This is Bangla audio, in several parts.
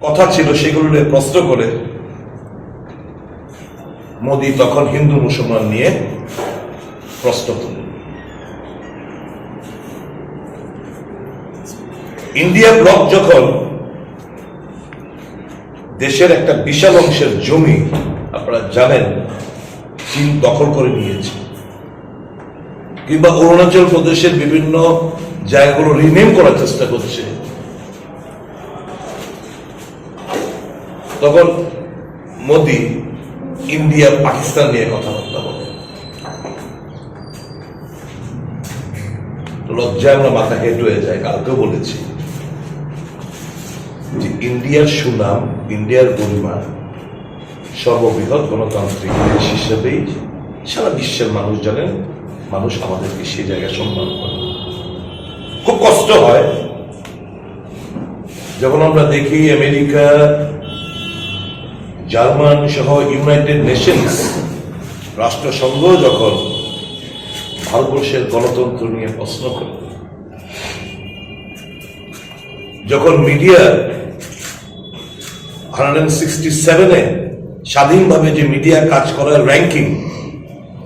কথা ছিল সেগুলো নিয়ে প্রশ্ন করে মোদি তখন হিন্দু মুসলমান নিয়ে প্রশ্ন তুলেন ইন্ডিয়া ব্লক যখন দেশের একটা বিশাল অংশের জমি, আপনারা জানেন, চীন দখল করে নিয়েছে, কিংবা অরুণাচল প্রদেশের বিভিন্ন জায়গাগুলো রিনেম করার চেষ্টা করছে তখন মোদি ইন্ডিয়া, পাকিস্তান নিয়ে কথাবার্তা বলে। লজ্জায় আমরা মাথা হেট হয়ে যায়, কালকেও বলেছি যে ইন্ডিয়ার সুনাম, ইন্ডিয়ার গরিমা সর্ববৃহৎ গণতান্ত্রিক দেশ হিসেবেই সারা বিশ্বের মানুষ জানেন, মানুষ আমাদেরকে সেই জায়গায় সম্মান করে। খুব কষ্ট হয়। যখন আমরা দেখি আমেরিকা জার্মান সহ ইউনাইটেড নেশনস রাষ্ট্রসংঘ যখন ভারতবর্ষের গণতন্ত্র নিয়ে প্রশ্ন করে যখন মিডিয়া হান্ড্রেড সিক্সটি সেভেনে স্বাধীনভাবে যে মিডিয়া কাজ করার র্যাঙ্কিং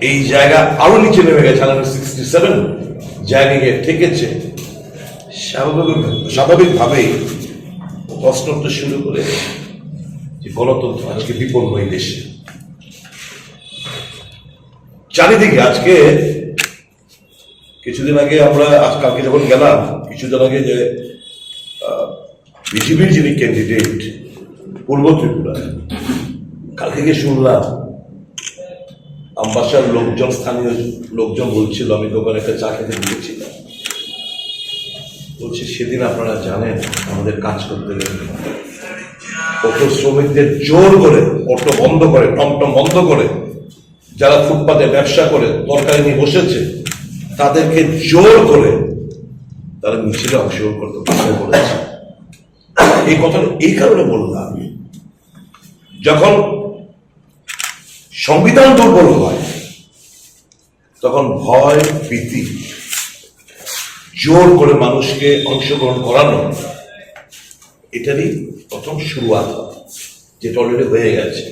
এই জায়গা আরও নিচে নেমে গেছে হান্ড্রেড সিক্সটি সেভেন জায়গায় গিয়ে ঠেকেছে। স্বাভাবিক স্বাভাবিকভাবেই প্রশ্ন শুরু করে যে গণতন্ত্র আজকে বিপন্ন এই দেশে। চারিদিকে আজকে কিছুদিন আগে আমরা আজ কালকে যখন গেলাম, কিছুদিন আগে যে বিজেপির যিনি ক্যান্ডিডেট পূর্ব ত্রিপুরা কালকে গিয়ে শুনলাম, আমবাসার লোকজন, স্থানীয় লোকজন বলছিল, আমি দোকানে একটা চা খেতে গিয়েছিলাম বলছে, সেদিন আপনারা জানেন, আমাদের কাজ করতে গেলে অটো শ্রমিকদের জোর করে, অটো বন্ধ করে, টমটম বন্ধ করে, যারা ফুটপাতে ব্যবসা করে, তরকারি নিয়ে বসেছে, তাদেরকে জোর করে তারা মিছিলে অংশগ্রহণ করতে বাধ্য করেছে। এই কথাটা এই কারণে বললাম, যখন সংবিধান দুর্বল হয়, তখন ভয়, ভীতি, জোর করে মানুষকে অংশগ্রহণ করানো, এটারই প্রথম শুরুয়াত। যেটা অলরেডি হয়ে গেছে।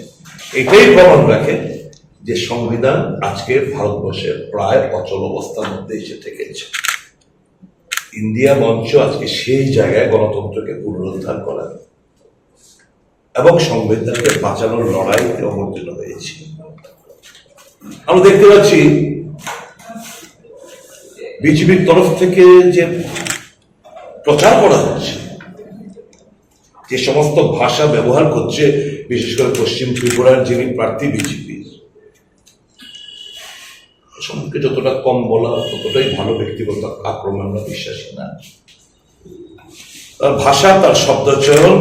এটাই প্রমাণ রাখে যে সংবিধান আজকে ভারতবর্ষের প্রায় অচল অবস্থার মধ্যে এসে থেকেছে। ইন্ডিয়া মঞ্চ আজকে সেই জায়গায় গণতন্ত্রকে পুনরুদ্ধার করা এবং সংবিধানকে বাঁচানোর লড়াই অবতীর্ণ হয়েছে। আমরা দেখতে পাচ্ছি, বিজেপির তরফ থেকে যে প্রচার করা হচ্ছে যে সমস্ত ভাষা ব্যবহার করছে, বিশেষ করে পশ্চিম ত্রিপুরার যিনি প্রার্থী বিজেপি। সম্পর্কে যতটা কম বলা ততটাই ভালো ব্যক্তিগত আক্রমণ আমরা বিশ্বাসী না। তার ভাষা, তার শব্দচয়ন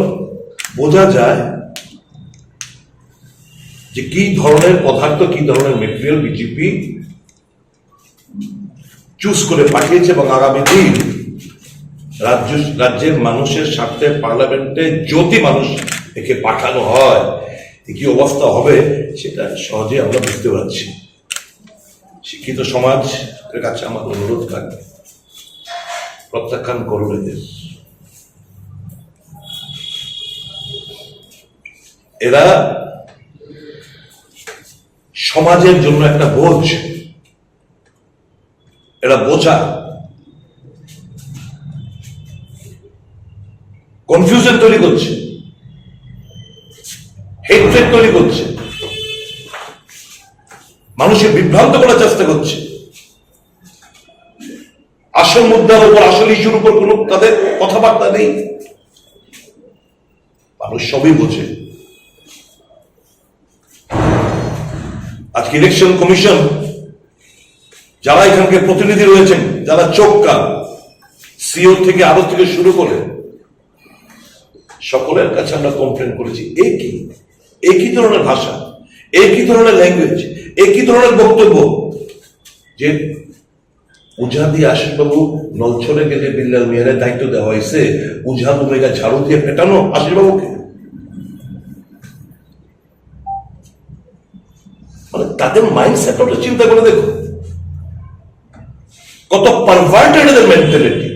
বোঝা যায় যে কি ধরনের পদার্থ, কি ধরনের মেটেরিয়াল বিজেপি চুজ করে পাঠিয়েছে এবং আগামী দিন রাজ্য রাজ্যের মানুষের স্বার্থে পার্লামেন্টে যদি মানুষ একে পাঠানো হয় কি অবস্থা হবে সেটা সহজে আমরা বুঝতে পারছি। শিক্ষিত সমাজের কাছে আমার অনুরোধ থাকবে। প্রত্যাখ্যান করুন এদের। এরা সমাজের জন্য একটা বোঝ। এরা বোঝা কনফিউশন তৈরি করছে। হেট্রেড তৈরি করছে। মানুষকে বিভ্রান্ত করার চেষ্টা করছে। আসল মুদ্রার উপর, আসল ইস্যুর উপর কোনো তাদের কথাবার্তা নেই। মানুষ সবই বোঝে। আজকে ইলেকশন কমিশন যারা এখানকার প্রতিনিধি রয়েছেন, যারা চোখ কান সিও থেকে আরও থেকে শুরু করে সকলের কাছে আমরা কমপ্লেন করেছি। এই কি? কি ধরনের ভাষা? কি ধরনের ল্যাঙ্গুয়েজ কি ধরনের বক্তব্য? যে উঝা দিয়ে আশিসবাবু নলছলে গেলে বিল্লাল মিয়ারের দায়িত্ব দেওয়া হয়েছে উঝা দুমেগা ঝাড়ু দিয়ে পেটানো আশিসবাবুকে মানে তাদের মাইন্ডসেট চিন্তা করে দেখো কত পারভার্টেড এদের mentality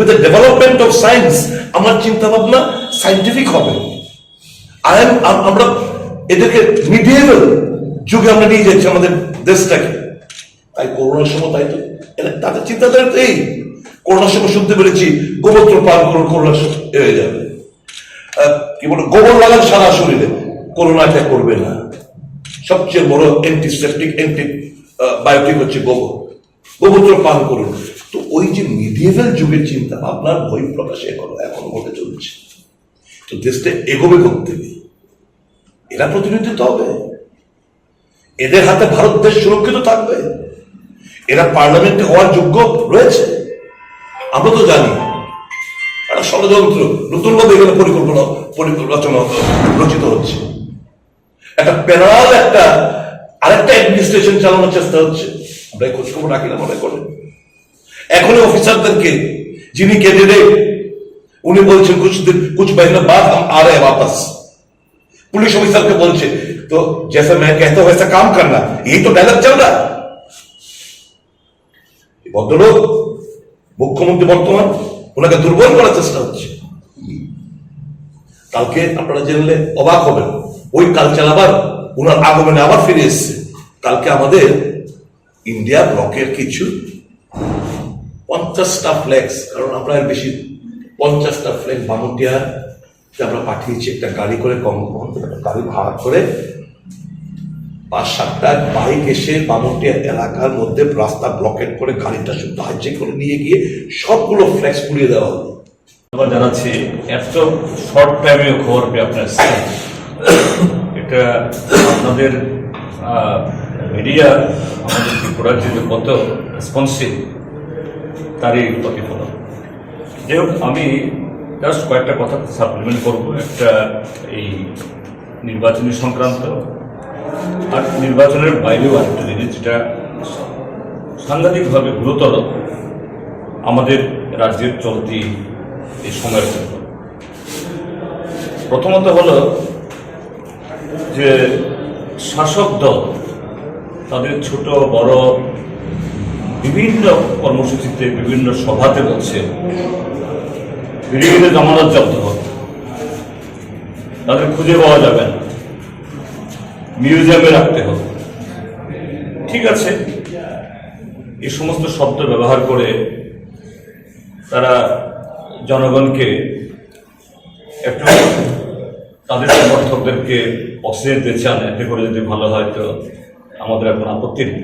with the development of science আমার চিন্তা ভাবনা সাইন্টিফিক হবে আই এম আমরা এদেরকে মিডিয়েবল যুগে আমরা নিয়ে যাচ্ছি আমাদের দেশটাকে। তাই করোনার সময় তাই তো। তাদের চিন্তাধারা তো এই। করোনার সময় শুনতে পেরেছি, গোমূত্র পান করুন করোনা হয়ে যাবে। কি বলে, গোবর লাগান সারা শরীরে। করোনা অ্যাটাক করবে না। সবচেয়ে বড় অ্যান্টিসেপটিক অ্যান্টি বায়োটিক হচ্ছে গোবর। গোমূত্র পান করুন। তো ওই যে মিডিয়েভাল যুগের চিন্তা আপনার বই প্রকাশে এখনও, এখন ঘটে চলছে। তো দেশটা এগোবে করতে এরা প্রতিনিধিত্ব হবে। এদের হাতে ভারত দেশ সুরক্ষিত থাকবে। এরা পার্লামেন্টে হওয়ার যোগ্য রয়েছে। আমরা তো জানি, একটা ষড়যন্ত্র নতুন ভাবে এখানে পরিকল্পনা পরিকল্পনা রচিত হচ্ছে। একটা প্যারাল একটা, আরেকটা অ্যাডমিনিস্ট্রেশন চালানোর চেষ্টা হচ্ছে। আমরা খোঁজখবর রাখি না, মনে করেন। এখনও অফিসারদেরকে যিনি ক্যান্ডিডেট উনি বলছেন, কুছ দিন মহিনা বাদ হাম আ রে পুলিশ অফিসারকে বলছে, তো জেসা মে कहता हूं वैसा काम करना ভদ্রলোক, মুখ্যমন্ত্রী বর্তমান ওনাকে দুর্বল করার চেষ্টা হচ্ছে। কালকে আপনারা জানলে অবাক হবেন, ওই কালচার আবার ওনার আগমনে আবার ফিরে এসছে। কালকে আমাদের ইন্ডিয়া ব্লকের কিছু পঞ্চাশটা ফ্ল্যাক্স কারণ আমরা বেশি পঞ্চাশটা ফ্ল্যাগ বামুটিয়া আমরা পাঠিয়েছি, একটা গাড়ি করে কম গাড়ি ভাড়া করে পাঁচ সাতটা বাইক এসে বামুটিয়া এলাকার মধ্যে রাস্তা ব্লকেট করে গাড়িটা শুদ্ধ হাইজেক করে নিয়ে গিয়ে সবগুলো ফ্ল্যাক্স পুড়িয়ে দেওয়া হলো ধন্যবাদ জানাচ্ছি এত শর্ট টাইমে খবর পেয়ে আপনার। এটা আপনাদের মিডিয়া আমাদের ত্রিপুরার যে কত রেসপন্সিভ তারই প্রতিফলন। যাই হোক আমি জাস্ট কয়েকটা কথা সাপ্লিমেন্ট করব। একটা, এই নির্বাচনী সংক্রান্ত। আর নির্বাচনের বাইরেও আরেকটা জিনিস, যেটা সাংঘাতিকভাবে গুরুতর আমাদের রাজ্যের চলতি এই সময়ের জন্য। প্রথমত হলো যে শাসক দল, তাদের ছোট, বড় বিভিন্ন কর্মসূচিতে, বিভিন্ন সভাতে বলছে, বিভিন্ন জামানত জব্দ হবে তাদের খুঁজে পাওয়া যাবে না। মিউজিয়ামে রাখতে হবে। ঠিক আছে এই সমস্ত শব্দ ব্যবহার করে তারা জনগণকে একটু তাদের সমর্থকদেরকে অক্সিজেন দিতে চান, এতে করে যদি ভালো হয় তো আমাদের এখন আপত্তি নেই।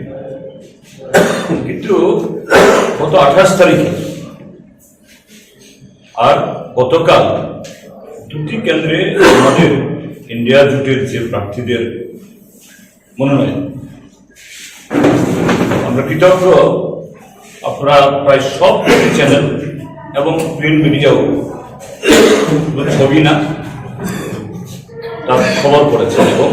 কিন্তু গত আঠাশ তারিখে আর গতকাল দুটি কেন্দ্রে আমাদের ইন্ডিয়া জোটের যে প্রার্থীদের মনোনয়ন, আমরা কৃতজ্ঞ। আপনারা প্রায় সব চ্যানেল এবং প্রিন্ট মিডিয়াও ছবি না, তার খবর করেছেন এবং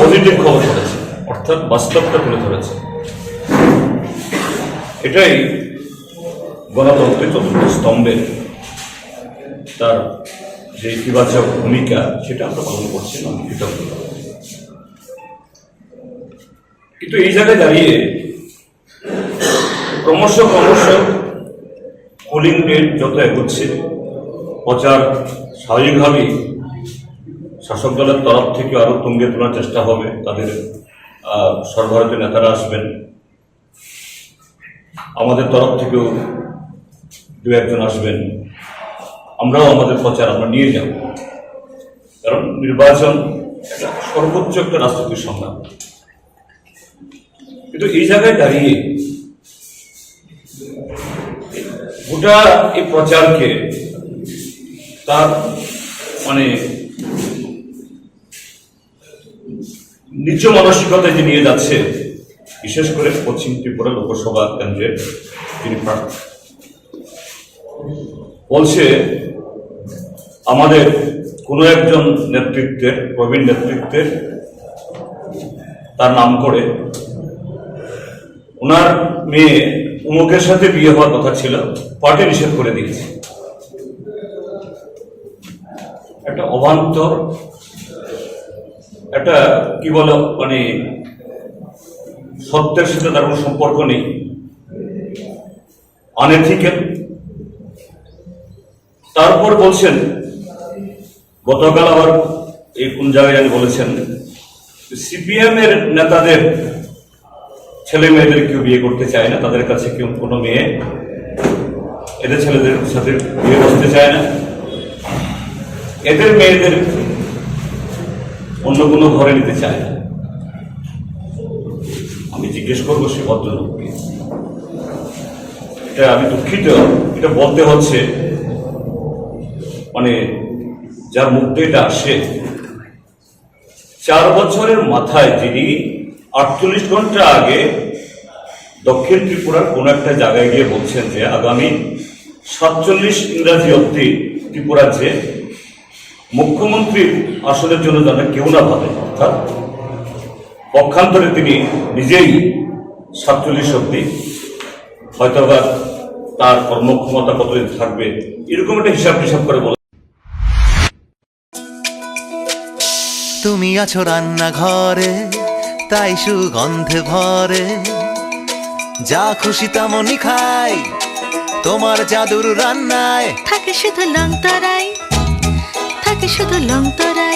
পজিটিভ খবর করেছে অর্থাৎ বাস্তবটা তুলে ধরেছে এটাই গণতন্ত্রের চতুর্থ স্তম্ভের তার যে ইতিবাচক ভূমিকা, সেটা আমরা পালন করছি কৃতজ্ঞ কিন্তু এই জায়গায় দাঁড়িয়ে ক্রমশ ক্রমশ পোলিং ডেট যত এগোচ্ছে, প্রচার স্বাভাবিকভাবেই শাসক দলের তরফ থেকে আরও তুঙ্গে তোলার চেষ্টা হবে। তাদের সর্বভারতীয় নেতারা আসবেন। আমাদের তরফ থেকেও দু একজন আসবেন। আমরাও আমাদের প্রচার আমরা নিয়ে যাব কারণ নির্বাচন একটা সর্বোচ্চ একটা রাজনৈতিক সংগ্রাম কিন্তু এই জায়গায় দাঁড়িয়ে গোটা এই প্রচারকে তার মানে নিচ মানসিকতায় যে নিয়ে যাচ্ছে বিশেষ করে পশ্চিম ত্রিপুরা লোকসভা কেন্দ্রের তিনি প্রার্থী। বলছে, আমাদের কোনো একজন নেতৃত্বের প্রবীণ নেতৃত্বের তার নাম করে ওনার মেয়ে উমুকের সাথে বিয়ে হওয়ার কথা ছিল, পার্টি নিষেধ করে দিয়েছে। একটা অবান্তর, একটা কি বলো মানে সত্যের সাথে তার কোনো সম্পর্ক নেই। আনএথিক্যাল তারপর বলছেন, গতকাল আবার এই কোন জায়গায় জানি বলেছেন, সিপিএম এর নেতাদের ছেলে মেয়েদের কেউ বিয়ে করতে চায় না, তাদের কাছে কেউ কোনো মেয়ে এদের ছেলেদের সাথে বিয়ে করতে চায় না। এদের মেয়েদের অন্য কোনো ঘরে নিতে চায় না। জিজ্ঞেস করব সে ভদ্রলোককে এটা আমি দুঃখিত, এটা বলতে হচ্ছে মানে যার মুখ দিয়ে এটা আসে, চার বছরের মাথায় যিনি আটচল্লিশ ঘণ্টা আগে দক্ষিণ ত্রিপুরার কোন একটা জায়গায় গিয়ে বলছেন যে, আগামী সাতচল্লিশ ইংরাজি অব্দি ত্রিপুরার যে মুখ্যমন্ত্রীর আসনের জন্য যেন কেউ না ভাবে, অর্থাৎ পক্ষান্তরে তিনি নিজেই সাতচল্লিশ অব্দি হয়তোবা তার কর্মক্ষমতা কতদিন থাকবে এরকম একটা হিসাব টিসাব করে বলে। তুমি আছো রান্নাঘরে তাই সুগন্ধে ভরে। যা খুশি তেমনই খাই তোমার জাদুর রান্নায়। থাকে শুধু লং তরাই থাকে শুধু লং তরাই